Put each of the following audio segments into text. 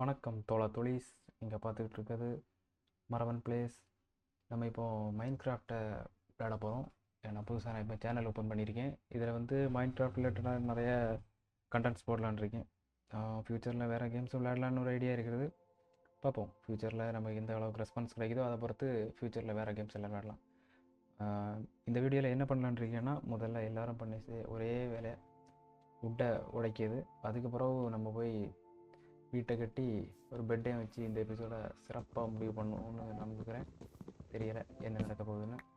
வணக்கம் தோழா. தொழிஸ் இங்கே பார்த்துக்கிட்டு இருக்கிறது மரவன் பிளேஸ் நம்ம இப்போது மைண்ட் கிராஃப்டை விளையாட போகிறோம் நான் புதுசாக நான் இப்போ சேனல் ஓப்பன் பண்ணியிருக்கேன். இதில் வந்து மைண்ட் கிராஃப்ட் ரிலேட்டடாக நிறைய கண்டென்ட்ஸ் போடலான்னு இருக்கேன். ஃப்யூச்சரில் வேறு கேம்ஸும் விளையாடலான்னு ஒரு ஐடியா இருக்கிறது பார்ப்போம். ஃப்யூச்சரில் நமக்கு எந்த அளவுக்கு ரெஸ்பான்ஸ் கிடைக்குதோ அதை பொறுத்து ஃப்யூச்சரில் வேறு கேம்ஸ் எல்லாம் விளையாடலாம். இந்த வீடியோவில் என்ன பண்ணலான்னு இருக்கேன்னா முதல்ல எல்லாரும் பண்ணி ஒரே வேலை உட்டை உடைக்கிது அதுக்கு பிறகு நம்ம போய் வீட்டை கட்டி ஒரு பெட்டையும் வச்சு இந்த எபிசோட சிறப்பாக முடிவு பண்ணுவோம்னு நம்புகிறேன். தெரியலை என்ன நடக்க போகுதுன்னு.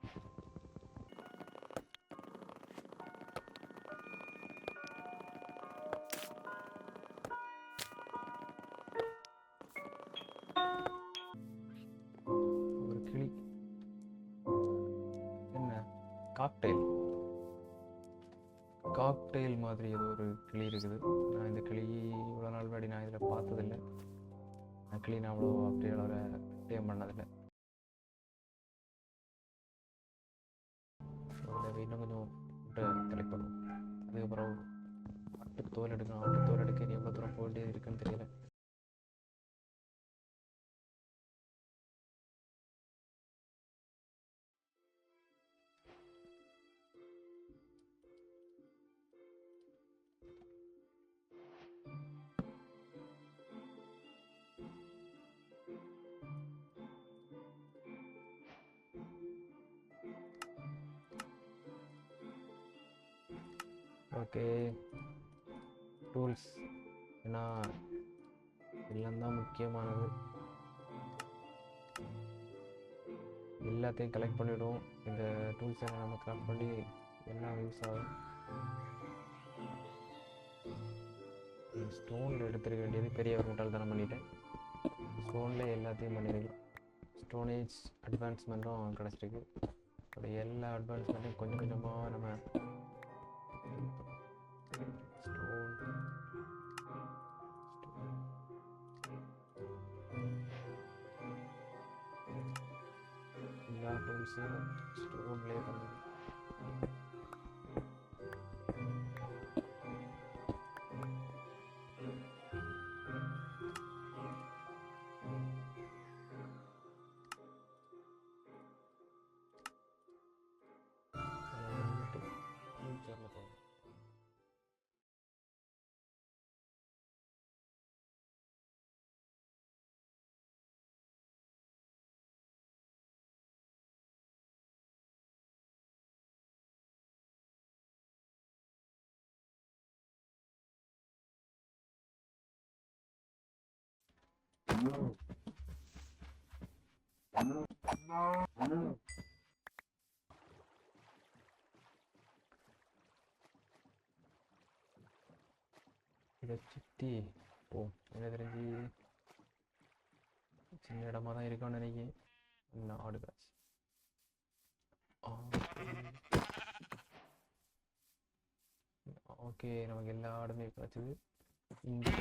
காக்டெயில் மாதிரி ஏதோ ஒரு கிளி இருக்குது. நான் இந்த கிளி இவ்வளோ நாள் முன்னாடி நான் இதில் பார்த்ததில்ல. நான் கிளி நான் அவ்வளோ அப்படியே அளவில் டேம் பண்ணதில்லை. இன்னும் கொஞ்சம் தலைப்படும் அதுக்கப்புறம் ஆட்டு தோல் எடுக்கணும். ஆட்டு தோல் எடுக்க நீ எவ்வளோ தூரம் போக இருக்குன்னு தெரியல. ஓகே. டூல்ஸ் ஏன்னா எல்லாம் தான் முக்கியமானது. எல்லாத்தையும் கலெக்ட் பண்ணிவிடுவோம் இந்த டூல்ஸை நம்ம கலெக்ட் பண்ணி எல்லாம் யூஸ் ஆகும். ஸ்டோனில் எடுத்துருக்க வேண்டியது பெரிய ஒரு முட்டாள்தனம் பண்ணிட்டேன். ஸ்டோனில் எல்லாத்தையும் பண்ணிருக்கலாம் ஸ்டோனேஜ் அட்வான்ஸ்மெண்ட்டும் கிடச்சிருக்கு. அப்படி எல்லா அட்வான்ஸ்மெண்ட்டையும் கொஞ்சம் கொஞ்சமாக நம்ம I'm seeing it. Just சுற்றி போ. எனக்கு தெரிஞ்சு? சின்ன இடமா தான் இருக்கும்னு நினைக்கிறேன். என்ன ஆடு காட்சி ஓகே நமக்கு எல்லா ஆடுமே கிடச்சிது இங்கே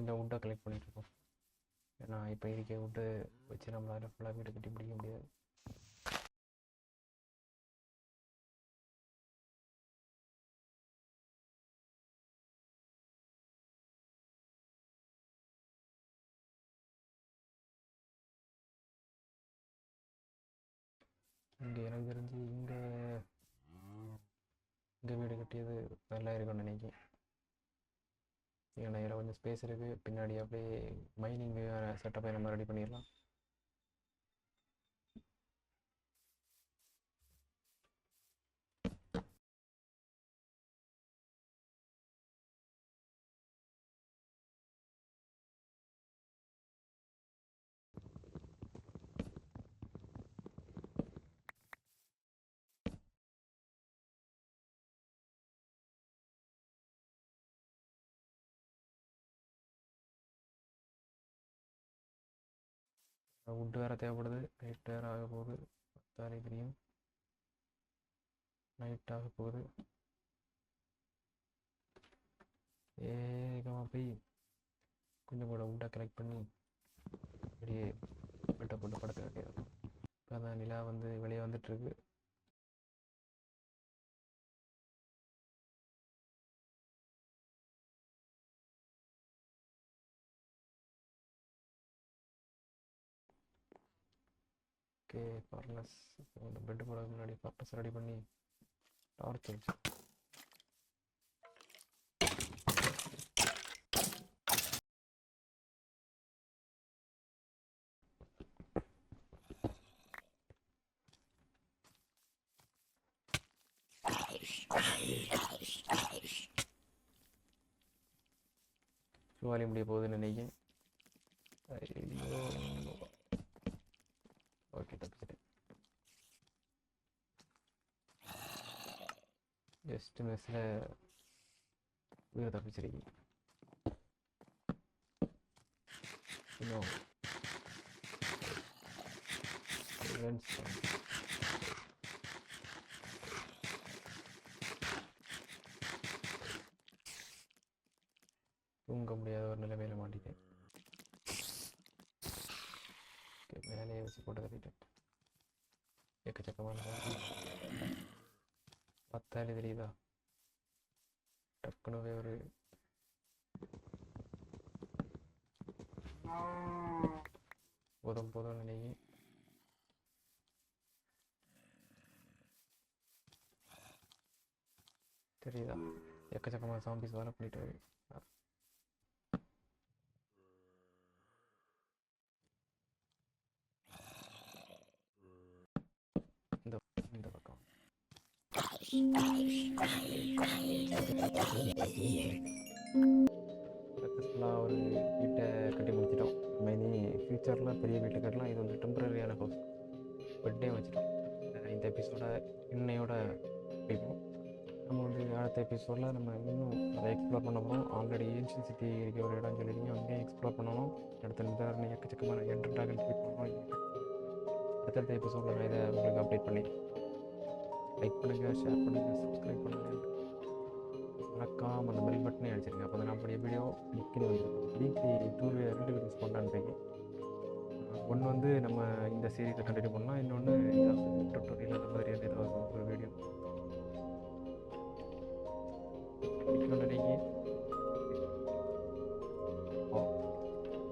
கொஞ்சம் உட்டை கலெக்ட் பண்ணிட்டு இருக்கோம் ஏன்னா இப்போ இருக்கே உட்டு வச்சு நம்மளால ஃபுல்லாக வீடு கட்டி பிடிக்க முடியாது. இங்கே எனக்கு தெரிஞ்சு இங்கே இங்கே வீடு கட்டியது நல்லா இருக்கும்னு நினைக்கிறேன். ஏன்னா இதில் கொஞ்சம் ஸ்பேஸ் இருக்குது பின்னாடி அப்படியே மைனிங் செட்டப்பை நம்ம ரெடி பண்ணிடலாம். வுட் வேறு தேவைப்படுது. நைட் வேறு ஆக போகுது. பத்தாலே தெரியும் நைட் ஆக போகுது. ஏகமாக போய் கொஞ்சம் கூட உண்டாக கலெக்ட் பண்ணி அப்படியே பெட்டை போட்டு படத்தை வேண்டியது இப்போ அந்த நிலா வந்து வெளியே வந்துட்டுருக்கு ஓகே ஃபர்னஸ் இந்த பெட்டு போட முன்னாடி ஃபர்னஸ் ரெடி பண்ணி டார்ச் வச்சு. ஜுவாலி முடிய போகுதுன்னு நினைக்கிறேன். 受け取って。열심히 쓰네 우여다 비즈리 분명 렌스 வேலையை வச்சு போட்டு தட்டிட்டேன் எக்கச்சக்கமான sound. தெரியுதா டக்குனவே ஒரு போதும் போதும் நினைக்கி தெரியுதா எக்கச்சக்கமான சாம்பிஸ் வேலை பண்ணிட்டு வருது. இந்த இந்த பக்கம் சக்ஸஸ்ஃபுல்லாக ஒரு வீட்டை கட்டி முடிச்சிட்டோம். மெனி ஃப்யூச்சரில் பெரிய வீட்டு கட்டலாம் இது வந்து டெம்பரரியான ஹவுஸ் பர்த்டே வச்சுட்டோம். இந்த எபிசோட இன்னையோட முடிப்போம். நம்ம வந்து அடுத்த எபிசோடில் நம்ம இன்னும் அதை எக்ஸ்ப்ளோர் பண்ண போகிறோம் ஆல்ரெடி ஏன்ஷியன் சிட்டி இருக்க ஒரு இடம் சொல்லியிருக்கீங்க. அங்கேயும் எக்ஸ்ப்ளோர் பண்ணணும். அடுத்த நிதாரண எக்கச்சக்கமான என்டர் ட்ராகன் ட்ரீட் பண்ணணும் அடுத்தடுத்த எபிசோடில் நான் இதை உங்களுக்கு அப்டேட் பண்ணி லைக் பண்ணுங்கள் ஷேர் பண்ணுங்கள் சப்ஸ்கிரைப் பண்ணுங்கள் மறக்காம அந்த பெல் பட்டனே அடிச்சிருங்க அப்போ தான் நான் வீடியோ வீக்லி வந்துருக்கும் வீக்லி டூ ரெண்டு வீடியோஸ் பண்ணலான்னு ஒன்று வந்து நம்ம இந்த சீரீஸை கண்டினியூ பண்ணலாம் இன்னொன்று ஏதாவது டுட்டோரியல் அந்த மாதிரி ஏதாவது ஒரு வீடியோ நினைக்கிறேன்